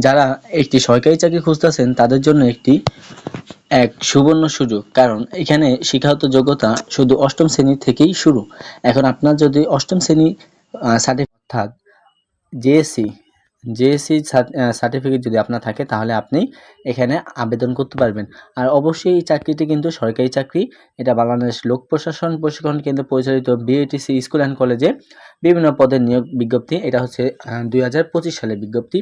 যারা একটি সরকারি চাকরি খুঁজতেছেন, তাদের জন্য একটি, এক সুবর্ণ সুযোগ। কারণ এখানে শিক্ষাগত যোগ্যতা শুধু অষ্টম শ্রেণি থেকেই শুরু। এখন আপনার যদি অষ্টম শ্রেণি সার্টিফিকেট অর্থাৎ জেএসসি জেএসসি সার্টিফিকেট যদি আপনার থাকে, তাহলে আপনি এখানে আবেদন করতে পারবেন। আর অবশ্যই এই চাকরিটি কিন্তু সরকারি চাকরি। এটা বাংলাদেশ লোক প্রশাসন প্রশিক্ষণ কেন্দ্র পরিচালিত বিএটিসি স্কুল অ্যান্ড কলেজে বিভিন্ন পদের নিয়োগ বিজ্ঞপ্তি। এটা হচ্ছে দুই সালের বিজ্ঞপ্তি।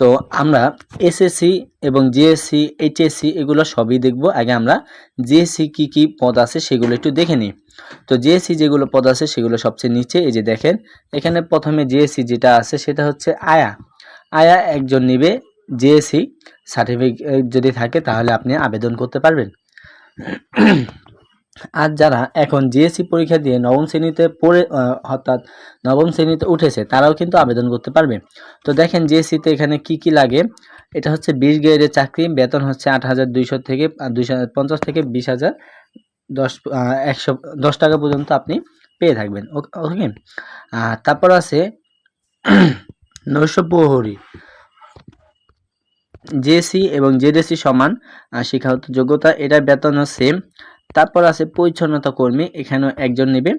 তো আমরা এসএসসি এবং জিএসসি এইচএসসি এগুলো সবই দেখব। আগে আমরা জিএসসি কি কি পদ আছে সেগুলো একটু দেখে নিই। তো জিএসসি যেগুলো পদ আছে সেগুলো সবচেয়ে নিচে, এই যে দেখেন। এখানে প্রথমে জিএসসি যেটা আছে সেটা হচ্ছে আয়া। আয়া একজন নিবে জিএসসি সার্টিফিকেট যদি থাকে তাহলে আপনি আবেদন করতে পারবেন। আর যারা এখন জিএসসি পরীক্ষা দিয়ে নবম শ্রেণীতে পড়ে অর্থাৎ নবম শ্রেণীতে উঠেছে, তারাও কিন্তু আবেদন করতে পারবে। তো দেখেন জিএসসিতে এখানে কি কি লাগে? এটা হচ্ছে বিশ গ্রেডের চাকরি, বেতন হচ্ছে আট হাজার দুইশো থেকে দুইশো, পঞ্চাশ থেকে বিশ হাজার দশ একশো, দশ টাকা পর্যন্ত আপনি পেয়ে থাকবেন। ওকে? তারপর আছে নৈশ প্রহরী। জেসি এবং জেডেসি সমান শিক্ষাগত যোগ্যতা এটার বেতন সেম তারপর আছে পরিচ্ছন্নতা কর্মী, এখানেও একজন নেবে।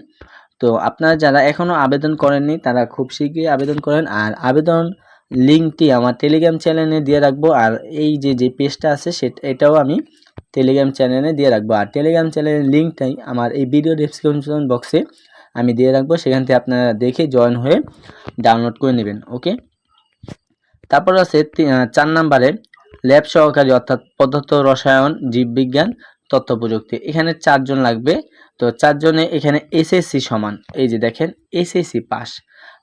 তো আপনারা যারা এখনও আবেদন করেননি, তারা খুব শীঘ্রই আবেদন করেন, আর আবেদন লিঙ্কটি আমার টেলিগ্রাম চ্যানেলে দিয়ে রাখব, আর এই যে যে পেজটা আছে, সেটা, এটাও আমি টেলিগ্রাম চ্যানেলে দিয়ে রাখব। আর টেলিগ্রাম চ্যানেলের লিঙ্কটাই আমার এই ভিডিও ডিসক্রিপশন বক্সে আমি দিয়ে রাখব, সেখান থেকে আপনারা দেখে জয়েন হয়ে ডাউনলোড করে নেবেন ওকে তারপর আছে চার নাম্বারে ল্যাব সহকারী অর্থাৎ পদার্থ রসায়ন, জীববিজ্ঞান তথ্য প্রযুক্তি এখানে চারজন লাগবে, তো চারজনে এখানে এসএসসি সমান। এই যে দেখেন এসএসসি পাস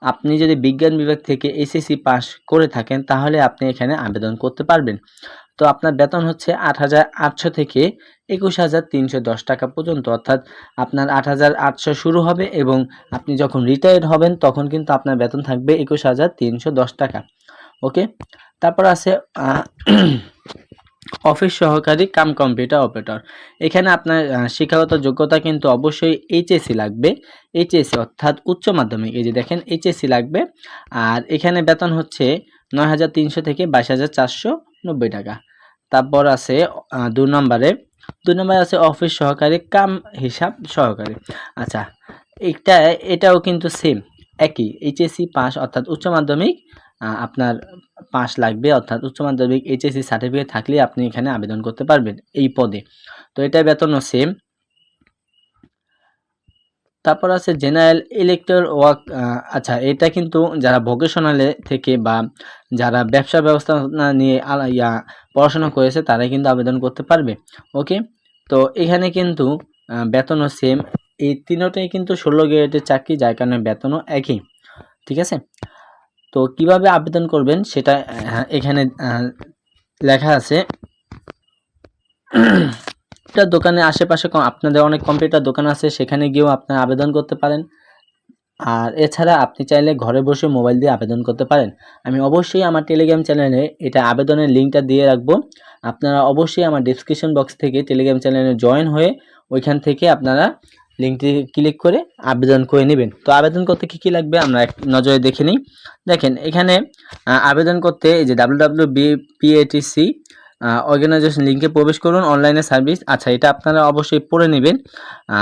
আপনি যদি বিজ্ঞান বিভাগ থেকে এসএসসি পাস করে থাকেন, তাহলে আপনি এখানে আবেদন করতে পারবেন। তো আপনার বেতন হচ্ছে আট হাজার আটশো থেকে একুশ হাজার তিনশো দশ টাকা পর্যন্ত। অর্থাৎ আপনার আট হাজার আটশো শুরু হবে এবং আপনি যখন রিটায়ার্ড হবেন, তখন কিন্তু আপনার বেতন থাকবে একুশ হাজার তিনশো দশ টাকা। ওকে? তারপর আছে অফিস সহকারী কাম কম্পিউটার অপারেটর। এখানে আপনার শিক্ষাগত যোগ্যতা কিন্তু অবশ্যই এইচএসসি লাগবে। এইচএসসি অর্থাৎ উচ্চ মাধ্যমিক। এই যে দেখেন, এইচএসসি লাগবে। আর এখানে বেতন হচ্ছে নয় হাজার তিনশো থেকে বাইশ হাজার চারশো নব্বই টাকা। তারপর আছে দু নম্বরে। দুই নম্বরে আছে অফিস সহকারী, কাম হিসাব সহকারী। আচ্ছা এটা এটাও কিন্তু সেম একই, এইচএসসি পাস অর্থাৎ উচ্চ মাধ্যমিক আপনার পাস লাগবে, অর্থাৎ উচ্চ মাধ্যমিক এইচএসসি সার্টিফিকেট থাকলে আপনি এখানে আবেদন করতে পারবেন এই পদে। তো এটা বেতনও সেম তারপর আছে জেনারেল ইলেকট্রাল ওয়ার্ক আচ্ছা এটা কিন্তু যারা ভোকেশনালে থেকে বা যারা ব্যবসা ব্যবস্থাপনা নিয়ে ইয়া, পড়াশোনা করেছে, তারাই কিন্তু আবেদন করতে পারবে। ওকে? তো এখানে কিন্তু বেতনও সেম এই তিনটাই কিন্তু ষোলো গ্রেডের চাকরি, যার কারণে বেতনও একই। ঠিক আছে? তো কীভাবে আবেদন করবেন সেটা এখানে লেখা আছে। দোকানে আশেপাশে আপনাদের অনেক কম্পিউটার দোকান আছে, সেখানে গিয়েও আপনারা আবেদন করতে পারেন। আর এছাড়া আপনি চাইলে ঘরে বসে মোবাইল দিয়ে আবেদন করতে পারেন। আমি অবশ্যই আমার টেলিগ্রাম চ্যানেলে এটা আবেদনের লিঙ্কটা দিয়ে রাখব। আপনারা অবশ্যই আমার ডিসক্রিপশন বক্স থেকে টেলিগ্রাম চ্যানেলে জয়েন হয়ে ওইখান থেকে আপনারা লিঙ্কটি ক্লিক করে আবেদন করে নেবেন। তো আবেদন করতে কী কী লাগবে আমরা এক নজরে দেখে নিই। দেখেন, এখানে আবেদন করতে এই যে ডাব্লিউ ডাব্লিউ বিপিএটিসি অর্গানাইজেশন লিঙ্কে প্রবেশ করুন অনলাইনে সার্ভিস আচ্ছা এটা আপনারা অবশ্যই পড়ে নেবেন।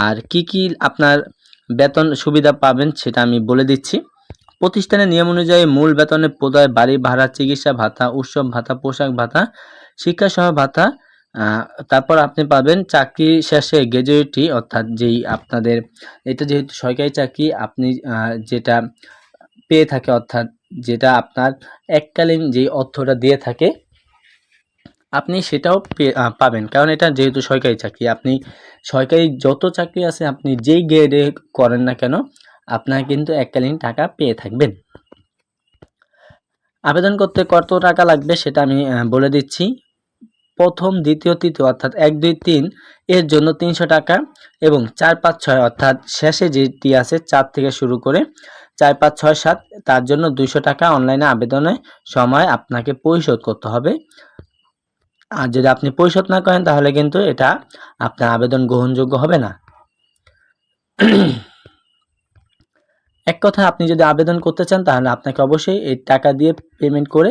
আর কি কি আপনার বেতন সুবিধা পাবেন সেটা আমি বলে দিচ্ছি। প্রতিষ্ঠানের নিয়ম অনুযায়ী মূল বেতনে প্রদায় বাড়ি ভাড়া, চিকিৎসা ভাতা, উৎসব ভাতা, পোশাক ভাতা, শিক্ষাসহ ভাতা তারপর আপনি পাবেন চাকরি শেষে গ্র্যাজুয়েটি, অর্থাৎ যেই আপনাদের, এটা যেহেতু সরকারি চাকরি, আপনি যেটা পেয়ে থাকে, অর্থাৎ যেটা আপনার এককালীন যেই অর্থটা দিয়ে থাকে, আপনি সেটাও পাবেন। কারণ এটা যেহেতু সরকারি চাকরি, আপনি সরকারি যত চাকরি আছে, আপনি যেই গ্রেডে করেন না কেন, আপনার কিন্তু এককালীন টাকা পেয়ে থাকবেন। আবেদন করতে কত টাকা লাগবে সেটা আমি বলে দিচ্ছি। প্রথম, দ্বিতীয়, তৃতীয় অর্থাৎ এক, দুই, তিন এর জন্য তিনশো টাকা এবং চার, পাঁচ, ছয় অর্থাৎ শেষে যেটি আছে চার থেকে শুরু করে চার, পাঁচ, ছয়, সাত তার জন্য দুইশো টাকা অনলাইনে আবেদনের সময় আপনাকে পরিশোধ করতে হবে। আর যদি আপনি পরিশোধ না করেন তাহলে কিন্তু এটা আপনার আবেদন গ্রহণযোগ্য হবে না। এক কথা, আপনি যদি আবেদন করতে চান, তাহলে আপনাকে অবশ্যই এই টাকা দিয়ে পেমেন্ট করে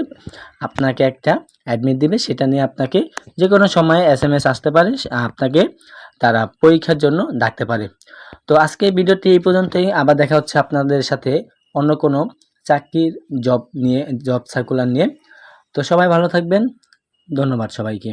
আপনাকে একটা অ্যাডমিট দিবে। সেটা নিয়ে আপনাকে যে কোনো সময়ে এস এম এস আসতে পারে, আপনাকে তারা পরীক্ষার জন্য ডাকতে পারে। তো আজকে ভিডিওটি এই পর্যন্তই। আবার দেখা হচ্ছে আপনাদের সাথে অন্য কোনো চাকরির জব নিয়ে জব সার্কুলার নিয়ে। তো সবাই ভালো থাকবেন। ধন্যবাদ সবাইকে।